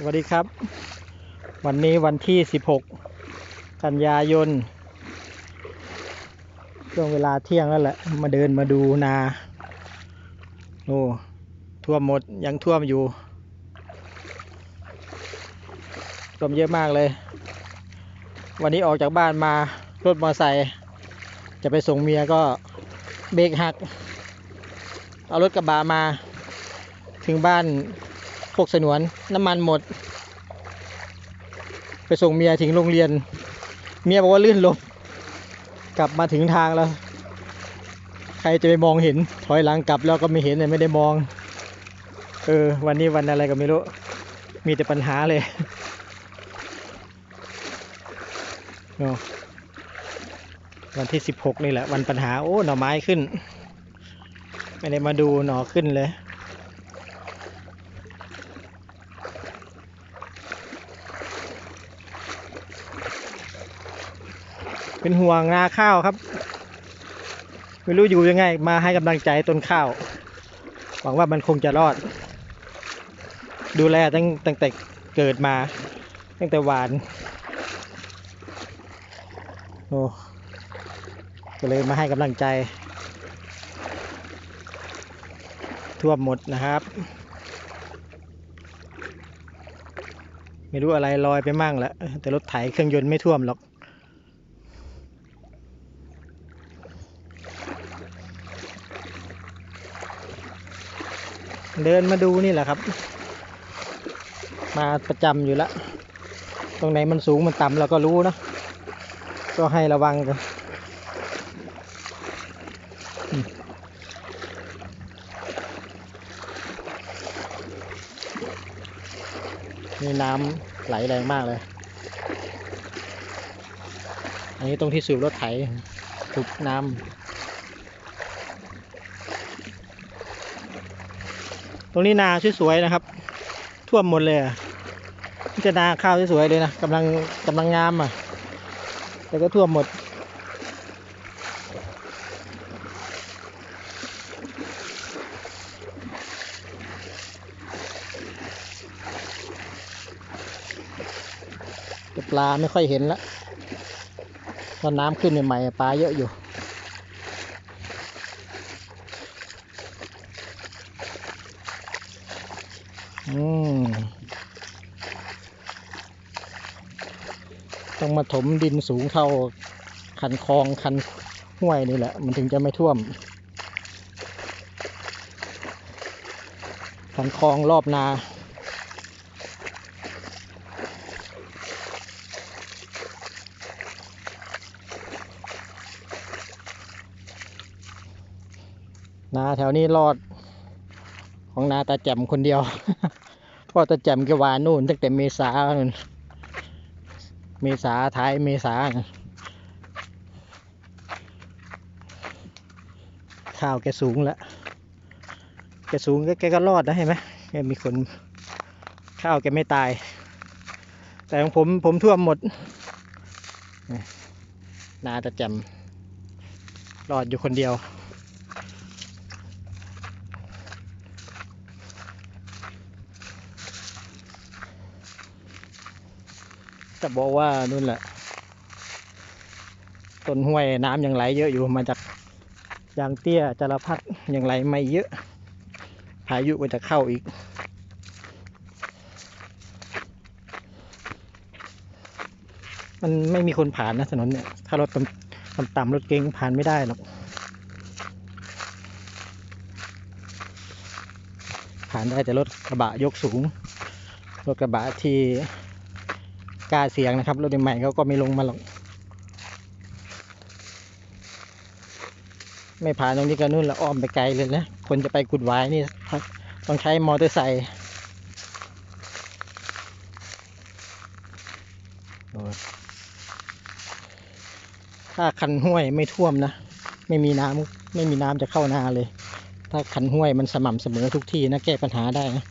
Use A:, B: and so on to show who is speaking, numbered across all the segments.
A: สวัสดีครับ วันนี้วันที่ 16 กันยายนช่วงเวลาเที่ยงแล้วแหละ มาเดินมาดูนาโอ้ท่วมหมดยังท่วมอยู่ท่วมเยอะมากเลย วันนี้ออกจากบ้านมารถมอไซค์จะไปส่งเมียก็เบรกหัก เอารถกระบะมา ถึงบ้าน โคกสนวนน้ำมันหมด ไปส่งเมียถึงโรงเรียน เมียบอกว่าลื่นลมกลับมาถึงทางแล้ว ใครจะไปมองเห็น ถอยหลังกลับแล้วก็ไม่เห็นเลยไม่ได้มอง เออ วันนี้วันอะไรก็ไม่รู้ มีแต่ปัญหาเลยวันที่สิบหกนี่แหละ วันปัญหา โอ้ หน่อไม้ขึ้น ไม่ได้มาดูหน่อขึ้นเลย เป็นห่วงนาข้าวครับ ไม่รู้อยู่ยังไง มาให้กำลังใจต้นข้าว หวังว่ามันคงจะรอด ดูแลตั้งตั้งแต่เกิดมา ตั้งแต่หวาน โอ้ก็เลยมาให้กำลังใจท่วมหมดนะครับ ไม่รู้อะไรลอยไปมั่งแล้วแต่รถไถเครื่องยนต์ไม่ท่วมหรอก เดินมาดูนี่แหละครับ มาประจำอยู่แล้วตรงไหนมันสูงมันต่ำเราก็รู้นะก็ให้ระวังกันนี่น้ำไหลแรงมากเลย อันนี้ตรงที่สูบรถไถสูบน้ำ รงนี้นาสวยๆนะครับ ท่วมหมดเลยนี่จะนาข้าวสวยๆเลยนะกำลังกำลังงามอะแต่ก็ท่วมหมดแต่ปลาไม่ค่อยเห็นและตอนน้ำขึ้นใหม่ๆปลาเยอะอยู่ อืม ต้องมาถมดินสูงเท่าคันคลองคันห้วยนี่แหละ มันถึงจะไม่ท่วม คันคลองรอบนานาแถวนี้รอด ของนาตาแจ่มคนเดียวพราะตาแจ่มแกวานนู่นตั้งแต่เมษานู่น เมษาท้ายเมษาน่ะข้าวแกสูงแล้วแกสูงแกก็รอดนะเห็นไหมแกมีคนข้าวแกไม่ตาย แต่ของผมผมท่วมหมดน่าตาแจ่มรอดอยู่คนเดียว จะบอกว่านู่นแหละ ต้นห้วยน้ำยังไหลเยอะอยู่มาจากยางเตี้ยจารพัดยังไหลไม่เยอะพายุก็จะเข้าอีก มันไม่มีคนผ่านนะถนนเนี่ย ถ้ารถต่ำต่ำๆรถเก๋งผ่านไม่ได้หรอกผ่านได้แต่รถกระบะยกสูง รถกระบะที่ กล้าเสียงนะครับ รถใหม่เขาก็ไม่ลงมาหรอก ไม่ผ่านตรงนี้ก็นู่นละอ้อมไปไกลเลยนะ คนจะไปกุดหวายนี่ต้องใช้มอเตอร์ไซค์ถ้าคันห้วยไม่ท่วมนะ ไม่มีน้ำไม่มีน้ำจะเข้านาเลย ถ้าคันห้วยมันสม่ำเสมอทุกที่นะแก้ปัญหาได้นะ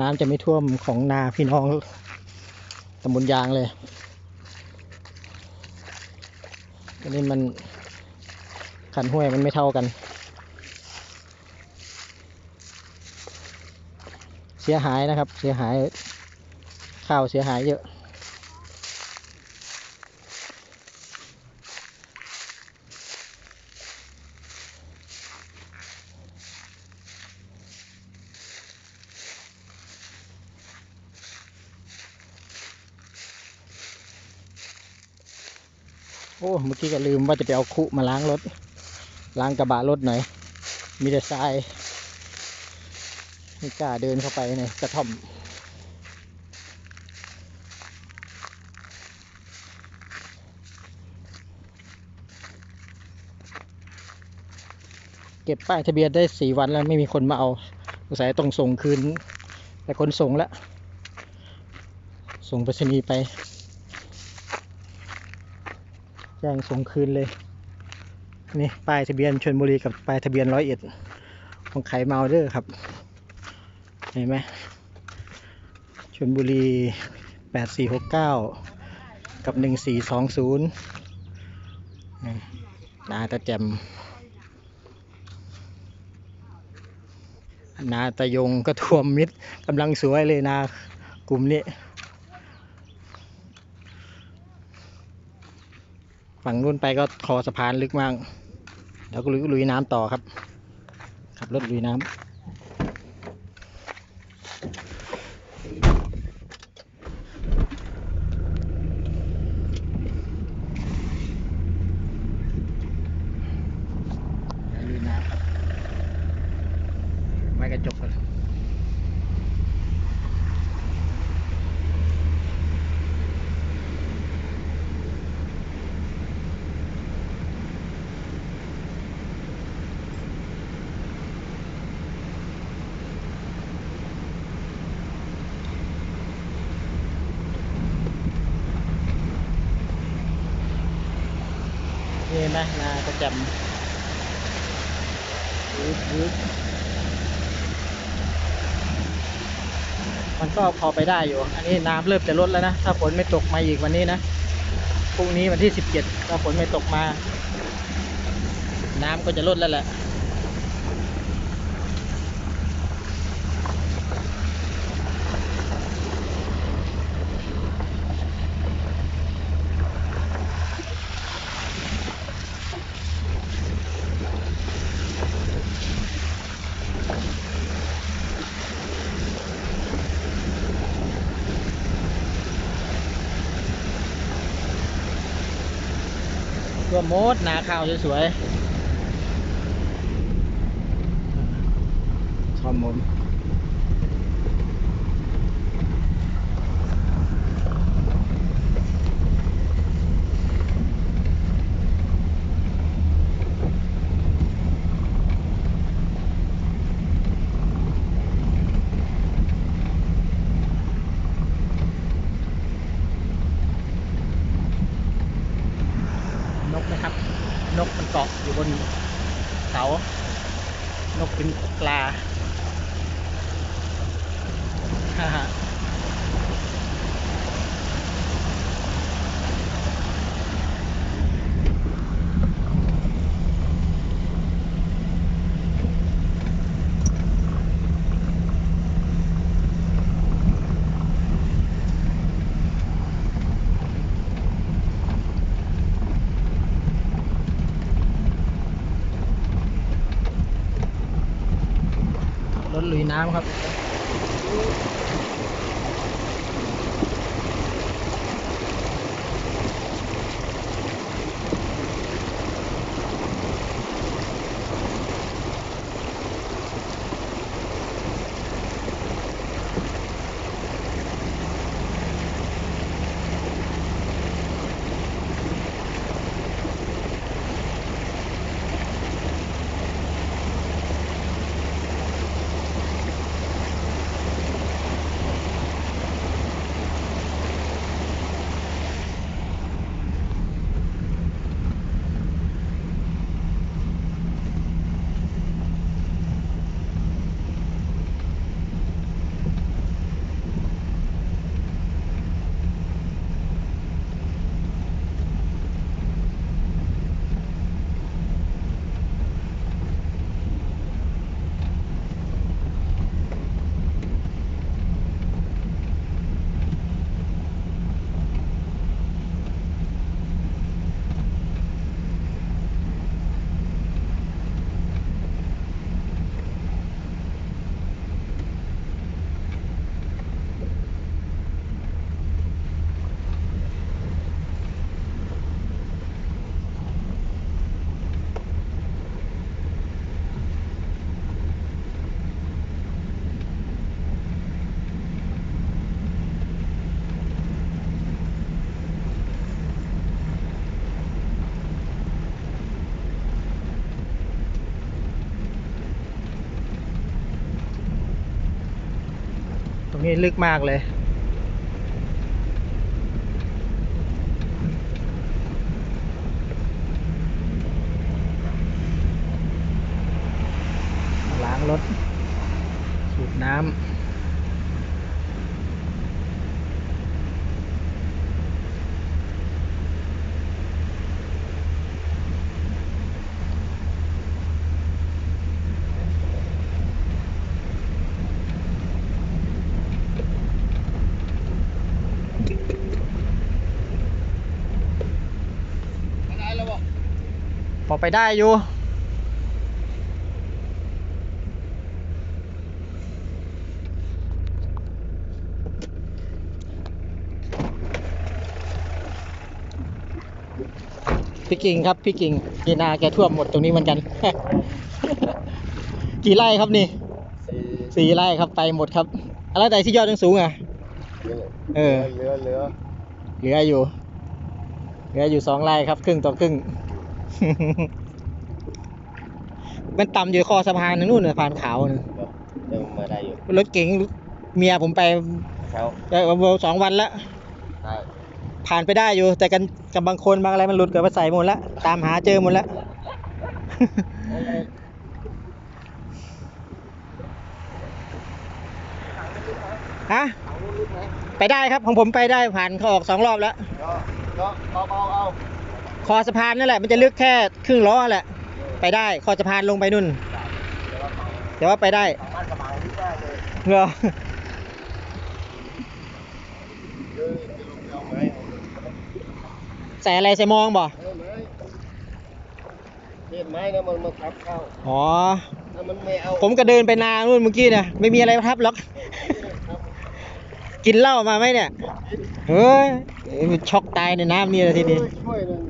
A: น้ำจะไม่ท่วมของนาพี่น้อง ตำบลยางเลยอันนี้มันขันห้วยมันไม่เท่ากัน เสียหายนะครับ เสียหาย ข้าวเสียหายเยอะ โอ้ เมื่อกี้ก็ลืมว่าจะไปเอาคุมาล้างรถ ล้างกระบะรถหน่อย มีแต่ทรายไม่กล้าเดินเข้าไปในกระท่อม เก็บป้ายทะเบียนได้สี่วันแล้วไม่มีคนมาเอาสงสัยต้องส่งคืน แต่คนส่งแล้ว ส่งไปรษณีย์ไป แจ้งส่งคืนเลย นี่ป้ายทะเบียนชนบุรีกับป้ายทะเบียนร้อยเอ็ดของไขมาเอาเดอร์ครับ เห็นไหมชนบุรีแปดสี่หกเก้ากับหนึ่งสี่สองศูนย์นาตะแจมนาตะยงก็ท่วมมิดกำลังสวยเลยนากลุ่มนี้ ฝั่งนู้นไปก็คอสะพานลึกมาก แล้วก็ลุยลุยน้ำต่อครับ ขับรถลุยน้ำลุยน้ำครับ ไม้กระจกเลย นี่เห็นไหมนากระจำยึดยึดมันก็พอไปได้อยู่ อันนี้น้ำเริ่มจะลดแล้วนะ ถ้าฝนไม่ตกมาอีกวันนี้นะ พรุ่งนี้วันที่สิบเจ็ดถ้าฝนไม่ตกมา น้ำก็จะลดแล้วแหละ ตั วมดนาข้าวสวยๆชอบมดนกนะครับ นกมันเกาะอยู่บนเสา นกเป็นปลาฮ่า ลุยน้ำครับ นี่ลึกมากเลย ล้างรถ สูบน้ำ
B: ได้แล้วบ่
A: พ อไปได้อยู่ พี่กิ่งครับ พี่กิ่งกีนาแกท่วมหมดตรงนี้เหมือนกัน กี่ไร่ครับนี่
B: สี่
A: สี่ไร่ครับไปหมดครับ อะไรแต่ที่ยอดยังสูงอะ เออ
B: เหลือเหลือ
A: เหลืออยู่ เหลืออยู่สองไร่ครับ ครึ่งต่อครึ่ง มันต่ำอยู่คอสะพานนึงนู่นน่ะสะพานขาวนึง
B: ยังมาได้อยู่
A: รถเก๋งเมียผมไป
B: เขา
A: ได้สองวันแล้ว
B: ได้
A: ผ่านไปได้อยู่ แต่กันกับบางคนบางอะไรมันหลุดกับมาใส่หมดแล้วตามหาเจอหมดแล้วฮะ ไปได้ครับของผมไปได้ผ่านเขาออกสองรอบแล้ว
B: ก็ก็เอาเอาเอา
A: คอสะพานนั่นแหละมันจะลึกแค่ครึ่งล้อแหละ ไปได้ คอสะพานลงไปนู่น แต่ว่าไปได้
B: สามารถสบายที่ได้เลย
A: เหรอ
B: เออจะลงไปเอาไม้เอา
A: ใส่อะไรใส่มองบ่
B: เออไม้เห็นไม้นะมันมาทับเข้า
A: อ๋อ
B: ถ้ามันไม่เอา
A: ผมก็เดินไปนานู่นเมื่อกี้นะไม่มีอะไรทับหรอก
B: ครับ
A: กินเหล้ามาไหมเนี่ย เฮ้ยเอ้ยมันช็อกตายในน้ำนี่เลยทีนี้
B: เออช่วยหนึ่ง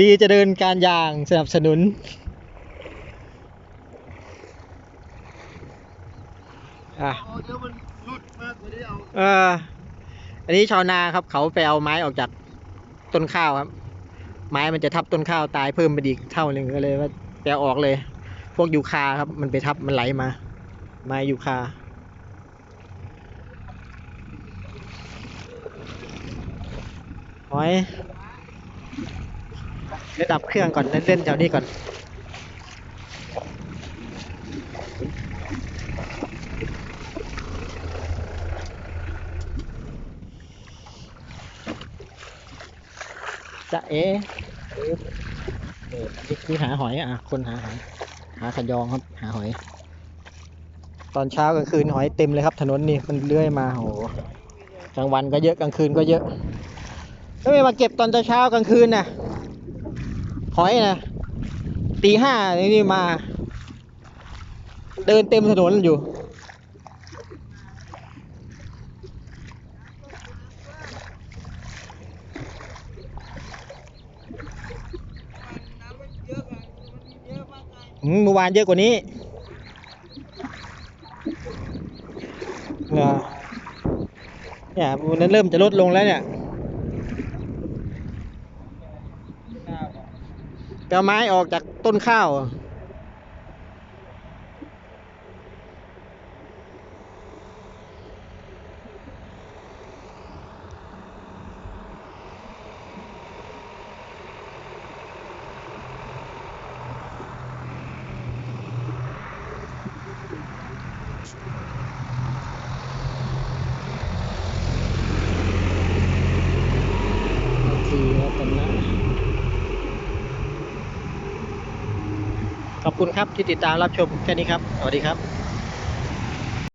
A: ดีจะเดินการยางสนับสนุน อะ
B: เอาเดี๋ยวมันหลุดมากกว่านี้เอา
A: เอออันนี้ชาวนาครับ เขาไปเอาไม้ออกจากต้นข้าวครับ ไม้มันจะทับต้นข้าวตายเพิ่มไปอีกเท่าหนึ่งก็เลยว่าไปเอออกเลย พวกยูคาครับ มันไปทับมันไหลมา ไม้ยูคา อยเดี๋ยวดับเครื่องก่อนเล่นๆแถวนี้ก่อนจะเอ๋เออนี่คือหาหอยอะ คนหาหอย หาขยองครับ หาหอย ตอนเช้ากลางคืนหอยเต็มเลยครับ ถนนนี่มันเลื่อยมาโหกลางวันก็เยอะกลางคืนก็เยอะ แล้วไม่มาเก็บตอนเช้ากลางคืนน่ะหอยนะตีห้านี่มา เดินเต็มถนนอยู่อืมเมื่อวานเยอะกว่านี้เหรอเนี่ยวันนั้นเริ่มจะลดลงแล้วเนี่ยไป เอาไม้ออกจากต้นข้าว โอเคครับตอนนั้นขอบ คุณครับที่ติดตามรับชมแค่นี้ครับ สวัสดีครับ